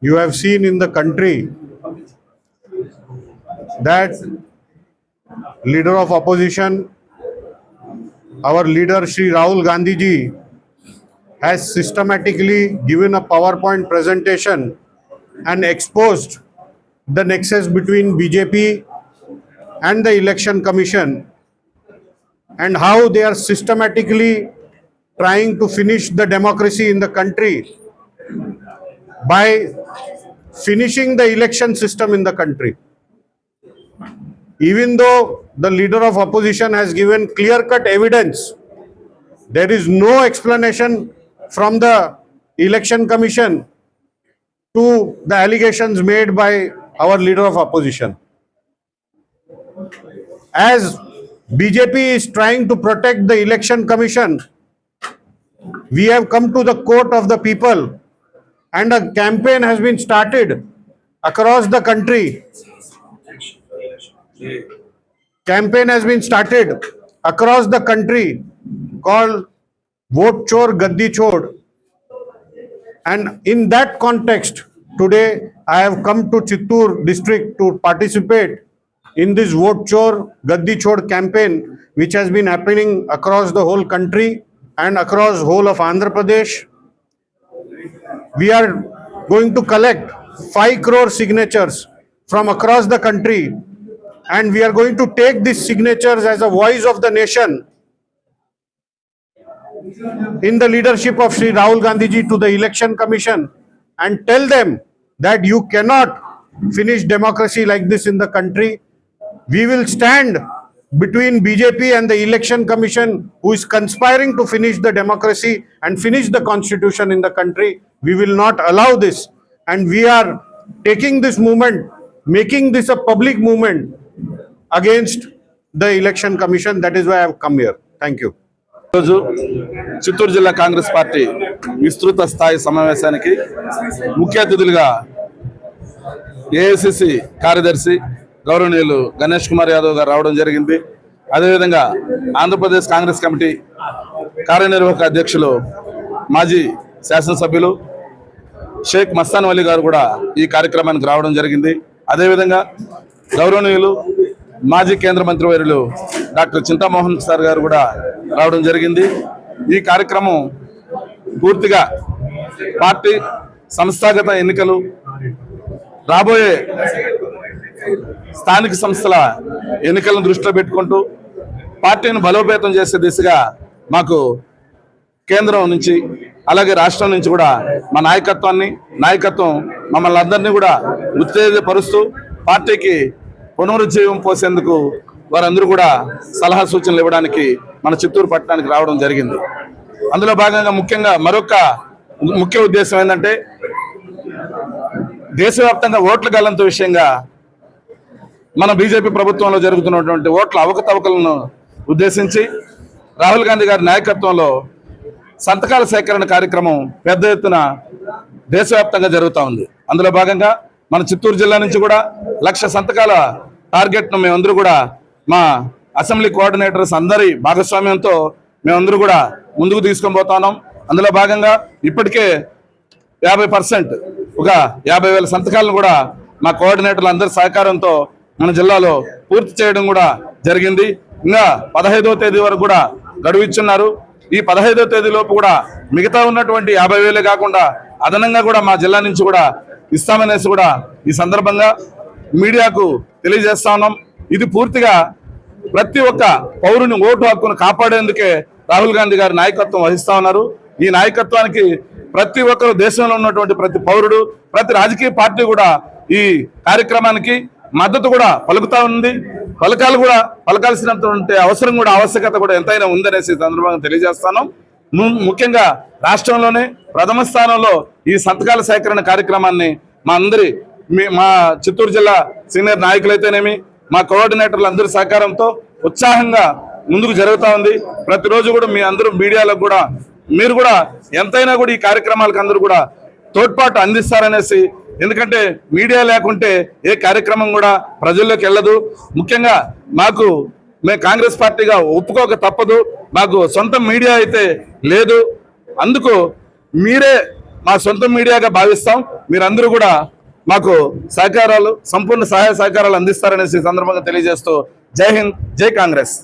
You have seen in the country that leader of opposition, our leader Sri Rahul Gandhi ji, has systematically given a PowerPoint presentation and exposed the nexus between BJP and the Election Commission and how they are systematically trying to finish the democracy in the country by finishing the election system in the country. Even though the leader of opposition has given clear cut evidence, there is no explanation from the election commission to the allegations made by our leader of opposition. As BJP is trying to protect the election commission, we have come to the court of the people and a campaign has been started across the country. Campaign has been started across the country called Vote Chor Gaddi Chod. And in that context, today I have come to Chittoor district to participate in this Vote Chor Gaddi Chod campaign, which has been happening across the whole country and across whole of Andhra Pradesh. We are going to collect 5 crore signatures from across the country and we are going to take these signatures as a voice of the nation in the leadership of Sri Rahul Gandhi ji to the election commission and tell them that you cannot finish democracy like this in the country. We will stand between BJP and the election commission who is conspiring to finish the democracy and finish the constitution in the country. We will not allow this and we are taking this movement, making this a public movement against the election commission. That is why I have come here. Thank you. రోజు చిత్తూరు జిల్లా Congress party విస్తృత స్థాయి సమావేశానికి ముఖ్య అతిథులుగా AICC కార్యదర్శి గౌరవనీయులు గణేష్ కుమార్ యాదవ్ గారు రావడం జరిగింది. అదేవిధంగా ఆంధ్రప్రదేశ్ కాంగ్రెస్ కమిటీ కార్యనిర్వాహక అధ్యక్షులు మాజీ శాసనసభ్యులు షేక్ మస్తాన్ అలీ గారు కూడా ఈ కార్యక్రమానికి రావడం జరిగింది. అదేవిధంగా గౌరవనీయులు మాజీ కేంద్ర మంత్రివర్యులు డాక్టర్ చింతామోహన్ సార్ గారు కూడా రావడం జరిగింది. ఈ కార్యక్రమం పూర్తిగా పార్టీ సంస్థాగత ఎన్నికలు రాబోయే స్థానిక సంస్థల ఎన్నికలను దృష్టిలో పెట్టుకుంటూ పార్టీని బలోపేతం చేసే దిశగా మాకు కేంద్రం నుంచి అలాగే రాష్ట్రం నుంచి కూడా మా నాయకత్వాన్ని నాయకత్వం మమ్మల్ని అందరినీ కూడా ఉత్తేజపరుస్తూ పార్టీకి పునరుజ్జీవం పోసేందుకు వారందరూ కూడా సలహా సూచనలు ఇవ్వడానికి మన చిత్తూరు పట్టణానికి రావడం జరిగింది. అందులో భాగంగా ముఖ్యంగా మరొక ముఖ్య ఉద్దేశం ఏంటంటే దేశవ్యాప్తంగా ఓట్ల గల్లంత విషయంగా మన బీజేపీ ప్రభుత్వంలో జరుగుతున్నటువంటి ఓట్ల అవకతవకలను ఉద్దేశించి రాహుల్ గాంధీ గారి నాయకత్వంలో సంతకాల సేకరణ కార్యక్రమం పెద్ద ఎత్తున దేశవ్యాప్తంగా జరుగుతూ ఉంది. అందులో భాగంగా మన చిత్తూరు జిల్లా నుంచి కూడా లక్ష సంతకాల టార్గెట్ను మేమందరూ కూడా మా అసెంబ్లీ కోఆర్డినేటర్స్ అందరి భాగస్వామ్యంతో మేమందరూ కూడా ముందుకు తీసుకొని పోతున్నాం. అందులో భాగంగా ఇప్పటికే యాభై పర్సెంట్ ఒక యాభై వేల సంతకాలను కూడా మా కోఆర్డినేటర్లు అందరి సహకారంతో మన జిల్లాలో పూర్తి చేయడం కూడా జరిగింది. ఇంకా పదహైదవ తేదీ వరకు కూడా గడువు ఇచ్చున్నారు. ఈ పదహైదవ తేదీలోపు కూడా మిగతా ఉన్నటువంటి యాభై వేలే కాకుండా అదనంగా కూడా మా జిల్లా నుంచి కూడా ఇస్తామనేసి కూడా ఈ సందర్భంగా మీడియాకు తెలియజేస్తా ఉన్నాం. ఇది పూర్తిగా ప్రతి ఒక్క పౌరుని ఓటు హక్కును కాపాడేందుకే రాహుల్ గాంధీ గారి నాయకత్వం వహిస్తా ఉన్నారు. ఈ నాయకత్వానికి ప్రతి ఒక్కరు దేశంలో ఉన్నటువంటి ప్రతి పౌరుడు ప్రతి రాజకీయ పార్టీ కూడా ఈ కార్యక్రమానికి మద్దతు కూడా పలుకుతా ఉంది. పలకాలు కూడా పలకాల్సినటువంటి అవసరం కూడా ఆవశ్యకత కూడా ఎంతైనా ఉందనేసి సందర్భంగా తెలియజేస్తాను. ము- ముఖ్యంగా రాష్ట్రంలోనే ప్రథమ స్థానంలో ఈ సంతకాల సేకరణ కార్యక్రమాన్ని మా అందరి మీ- మా చిత్తూరు జిల్లా సీనియర్ నాయకులైతేనేమి మా కోఆర్డినేటర్ల అందరి సహకారంతో ఉత్సాహంగా ముందుకు జరుగుతూ ఉంది. ప్రతిరోజు కూడా మీ అందరూ మీడియాలో కూడా మీరు కూడా ఎంతైనా కూడా ఈ కార్యక్రమాలకు అందరూ కూడా తోడ్పాటు అందిస్తారనేసి ఎందుకంటే మీడియా లేకుంటే ఏ కార్యక్రమం కూడా ప్రజల్లోకి వెళ్ళదు. ముఖ్యంగా మాకు మేము కాంగ్రెస్ పార్టీగా ఒప్పుకోక తప్పదు. మాకు సొంత మీడియా అయితే లేదు. అందుకు మీరే మా సొంత మీడియాగా భావిస్తాం. మీరందరూ కూడా మాకు సహకారాలు సంపూర్ణ సహాయ సహకారాలు అందిస్తారనేసి సందర్భంగా తెలియజేస్తూ జై హింద్ జై కాంగ్రెస్.